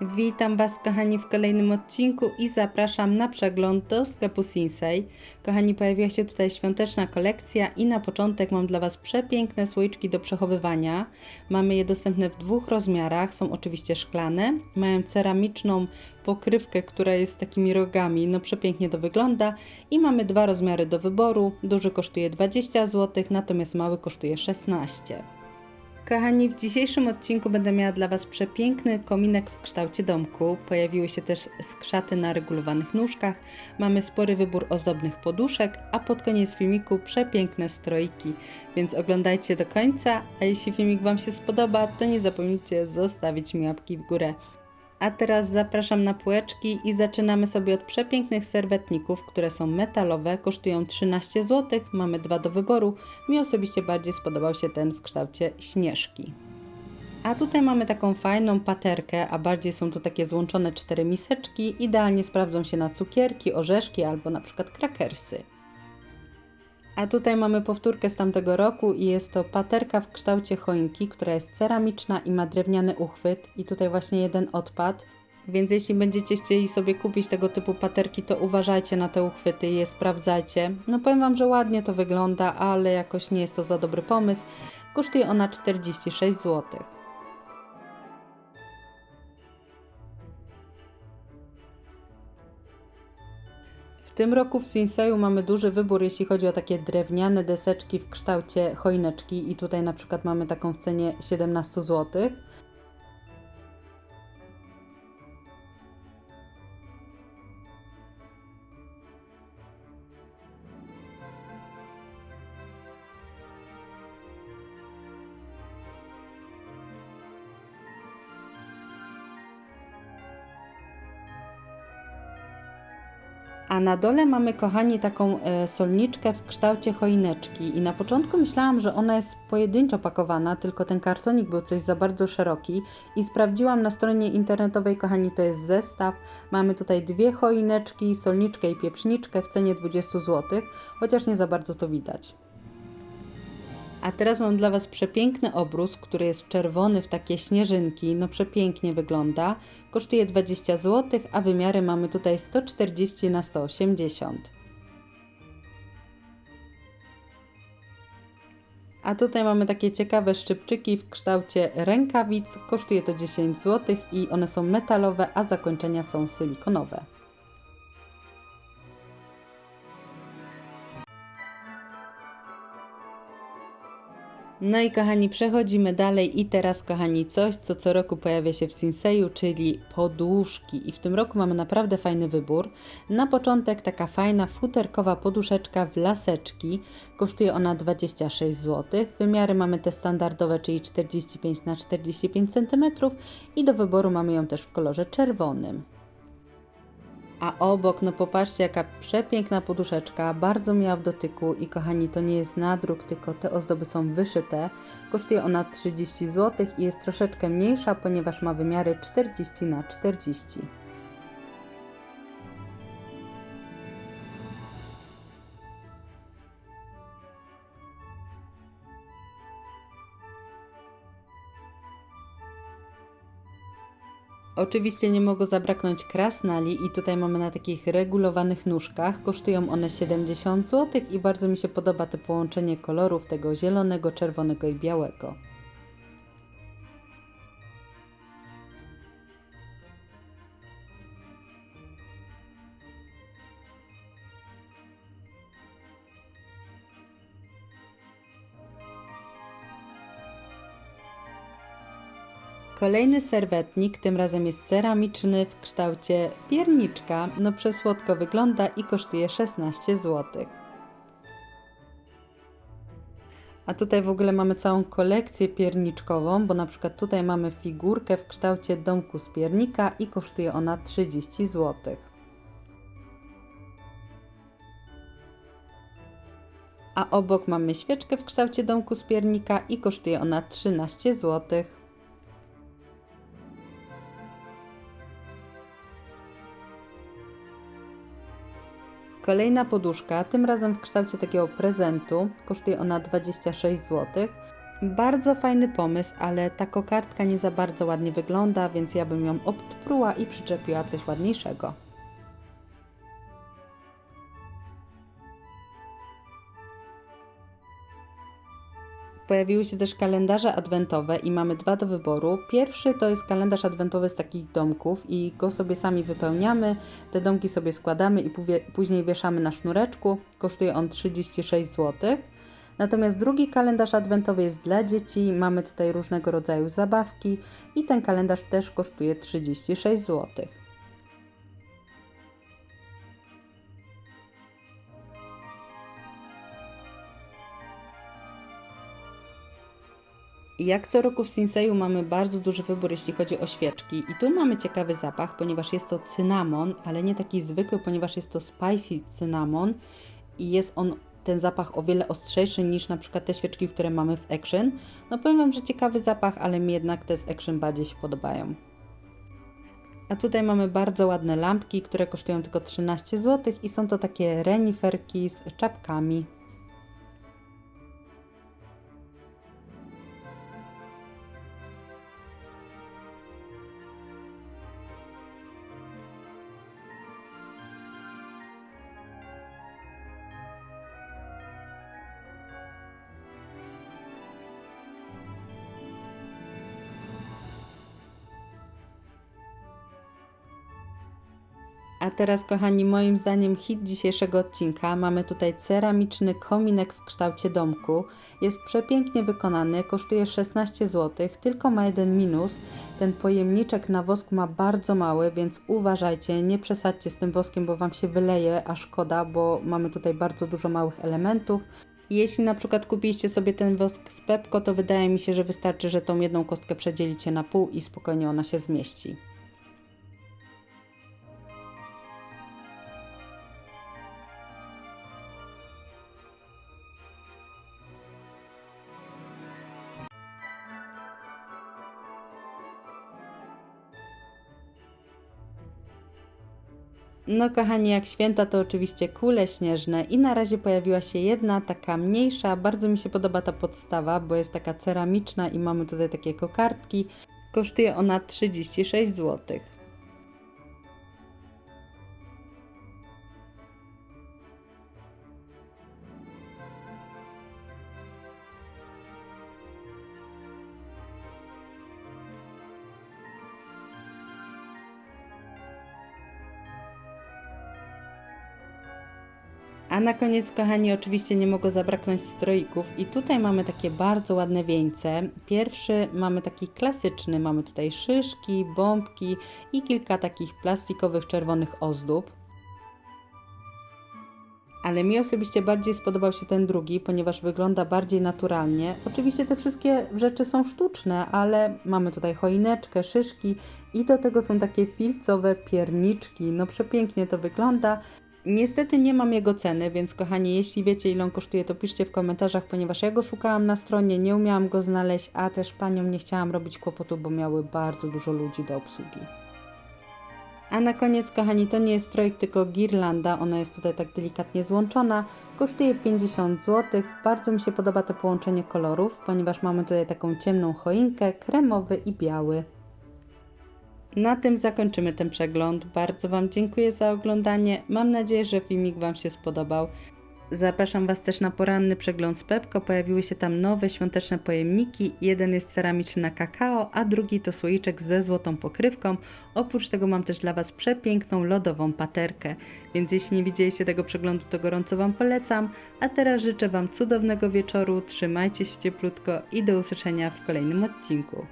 Witam Was, kochani, w kolejnym odcinku i zapraszam na przegląd do sklepu Sinsei. Kochani, pojawiła się tutaj świąteczna kolekcja i na początek mam dla Was przepiękne słoiczki do przechowywania. Mamy je dostępne w dwóch rozmiarach, są oczywiście szklane, mają ceramiczną pokrywkę, która jest takimi rogami, no przepięknie to wygląda i mamy dwa rozmiary do wyboru. Duży kosztuje 20 zł, natomiast mały kosztuje 16 Kochani, w dzisiejszym odcinku będę miała dla Was przepiękny kominek w kształcie domku. Pojawiły się też skrzaty na regulowanych nóżkach. Mamy spory wybór ozdobnych poduszek, a pod koniec filmiku przepiękne strojki. Więc oglądajcie do końca, a jeśli filmik Wam się spodoba, to nie zapomnijcie zostawić mi łapki w górę. A teraz zapraszam na półeczki i zaczynamy sobie od przepięknych serwetników, które są metalowe, kosztują 13 zł, mamy dwa do wyboru. Mi osobiście bardziej spodobał się ten w kształcie śnieżki. A tutaj mamy taką fajną paterkę, a bardziej są to takie złączone cztery miseczki. Idealnie sprawdzą się na cukierki, orzeszki albo na przykład krakersy. A tutaj mamy powtórkę z tamtego roku i jest to paterka w kształcie choinki, która jest ceramiczna i ma drewniany uchwyt i tutaj właśnie jeden odpad. Więc jeśli będziecie chcieli sobie kupić tego typu paterki, to uważajcie na te uchwyty i je sprawdzajcie. No powiem Wam, że ładnie to wygląda, ale jakoś nie jest to za dobry pomysł. Kosztuje ona 46 zł. Tym roku w Sinseju mamy duży wybór, jeśli chodzi o takie drewniane deseczki w kształcie choineczki i tutaj na przykład mamy taką w cenie 17 zł. A na dole mamy, kochani, taką e, solniczkę w kształcie choineczki. I na początku myślałam, że ona jest pojedynczo pakowana, tylko ten kartonik był coś za bardzo szeroki. I sprawdziłam na stronie internetowej, kochani, to jest zestaw. Mamy tutaj dwie choineczki, solniczkę i pieprzniczkę w cenie 20 zł, chociaż nie za bardzo to widać. A teraz mam dla Was przepiękny obrus, który jest czerwony w takie śnieżynki. No przepięknie wygląda. Kosztuje 20 zł, a wymiary mamy tutaj 140 na 180. A tutaj mamy takie ciekawe szczypczyki w kształcie rękawic. Kosztuje to 10 zł i one są metalowe, a zakończenia są silikonowe. No i kochani, przechodzimy dalej i teraz kochani coś, co co roku pojawia się w Sinseju, czyli poduszki. I w tym roku mamy naprawdę fajny wybór. Na początek taka fajna futerkowa poduszeczka w laseczki. Kosztuje ona 26 zł. Wymiary mamy te standardowe, czyli 45 na 45 cm i do wyboru mamy ją też w kolorze czerwonym. A obok, no popatrzcie, jaka przepiękna poduszeczka, bardzo miła w dotyku i kochani, to nie jest nadruk, tylko te ozdoby są wyszyte. Kosztuje ona 30 zł i jest troszeczkę mniejsza, ponieważ ma wymiary 40 na 40. Oczywiście nie mogło zabraknąć krasnali i tutaj mamy na takich regulowanych nóżkach. Kosztują one 70 zł i bardzo mi się podoba to połączenie kolorów tego zielonego, czerwonego i białego. Kolejny serwetnik, tym razem jest ceramiczny w kształcie pierniczka. No przesłodko wygląda i kosztuje 16 zł. A tutaj w ogóle mamy całą kolekcję pierniczkową, bo na przykład tutaj mamy figurkę w kształcie domku z piernika i kosztuje ona 30 zł. A obok mamy świeczkę w kształcie domku z piernika i kosztuje ona 13 zł. Kolejna poduszka, tym razem w kształcie takiego prezentu, kosztuje ona 26 zł. Bardzo fajny pomysł, ale ta kokardka nie za bardzo ładnie wygląda, więc ja bym ją odpruła i przyczepiła coś ładniejszego. Pojawiły się też kalendarze adwentowe i mamy dwa do wyboru. Pierwszy to jest kalendarz adwentowy z takich domków i go sobie sami wypełniamy. Te domki sobie składamy i później wieszamy na sznureczku. Kosztuje on 36 zł. Natomiast drugi kalendarz adwentowy jest dla dzieci. Mamy tutaj różnego rodzaju zabawki i ten kalendarz też kosztuje 36 zł. Jak co roku w Sinseju mamy bardzo duży wybór, jeśli chodzi o świeczki. I tu mamy ciekawy zapach, ponieważ jest to cynamon, ale nie taki zwykły, ponieważ jest to spicy cynamon i jest on ten zapach o wiele ostrzejszy niż na przykład te świeczki, które mamy w Action. No powiem Wam, że ciekawy zapach, ale mi jednak te z Action bardziej się podobają. A tutaj mamy bardzo ładne lampki, które kosztują tylko 13 zł i są to takie reniferki z czapkami. A teraz, kochani, moim zdaniem hit dzisiejszego odcinka. Mamy tutaj ceramiczny kominek w kształcie domku. Jest przepięknie wykonany, kosztuje 16 zł, tylko ma jeden minus. Ten pojemniczek na wosk ma bardzo mały, więc uważajcie, nie przesadźcie z tym woskiem, bo Wam się wyleje, a szkoda, bo mamy tutaj bardzo dużo małych elementów. Jeśli na przykład kupiliście sobie ten wosk z Pepko, to wydaje mi się, że wystarczy, że tą jedną kostkę przedzielicie na pół i spokojnie ona się zmieści. No kochani, jak święta to oczywiście kule śnieżne i na razie pojawiła się jedna taka mniejsza. Bardzo mi się podoba ta podstawa, bo jest taka ceramiczna i mamy tutaj takie kokardki. Kosztuje ona 36 zł. A na koniec, kochani, oczywiście nie mogło zabraknąć stroików. I tutaj mamy takie bardzo ładne wieńce. Pierwszy mamy taki klasyczny, mamy tutaj szyszki, bombki i kilka takich plastikowych czerwonych ozdób. Ale mi osobiście bardziej spodobał się ten drugi, ponieważ wygląda bardziej naturalnie. Oczywiście te wszystkie rzeczy są sztuczne, ale mamy tutaj choineczkę, szyszki i do tego są takie filcowe pierniczki. No przepięknie to wygląda. Niestety nie mam jego ceny, więc kochani, jeśli wiecie ile on kosztuje, to piszcie w komentarzach, ponieważ ja go szukałam na stronie, nie umiałam go znaleźć, a też paniom nie chciałam robić kłopotu, bo miały bardzo dużo ludzi do obsługi. A na koniec, kochani, to nie jest strojk, tylko girlanda. Ona jest tutaj tak delikatnie złączona. Kosztuje 50 zł. Bardzo mi się podoba to połączenie kolorów, ponieważ mamy tutaj taką ciemną choinkę, kremowy i biały. Na tym zakończymy ten przegląd. Bardzo Wam dziękuję za oglądanie. Mam nadzieję, że filmik Wam się spodobał. Zapraszam Was też na poranny przegląd z Pepko. Pojawiły się tam nowe świąteczne pojemniki. Jeden jest ceramiczny na kakao, a drugi to słoiczek ze złotą pokrywką. Oprócz tego mam też dla Was przepiękną lodową paterkę. Więc jeśli nie widzieliście tego przeglądu, to gorąco Wam polecam. A teraz życzę Wam cudownego wieczoru. Trzymajcie się cieplutko i do usłyszenia w kolejnym odcinku.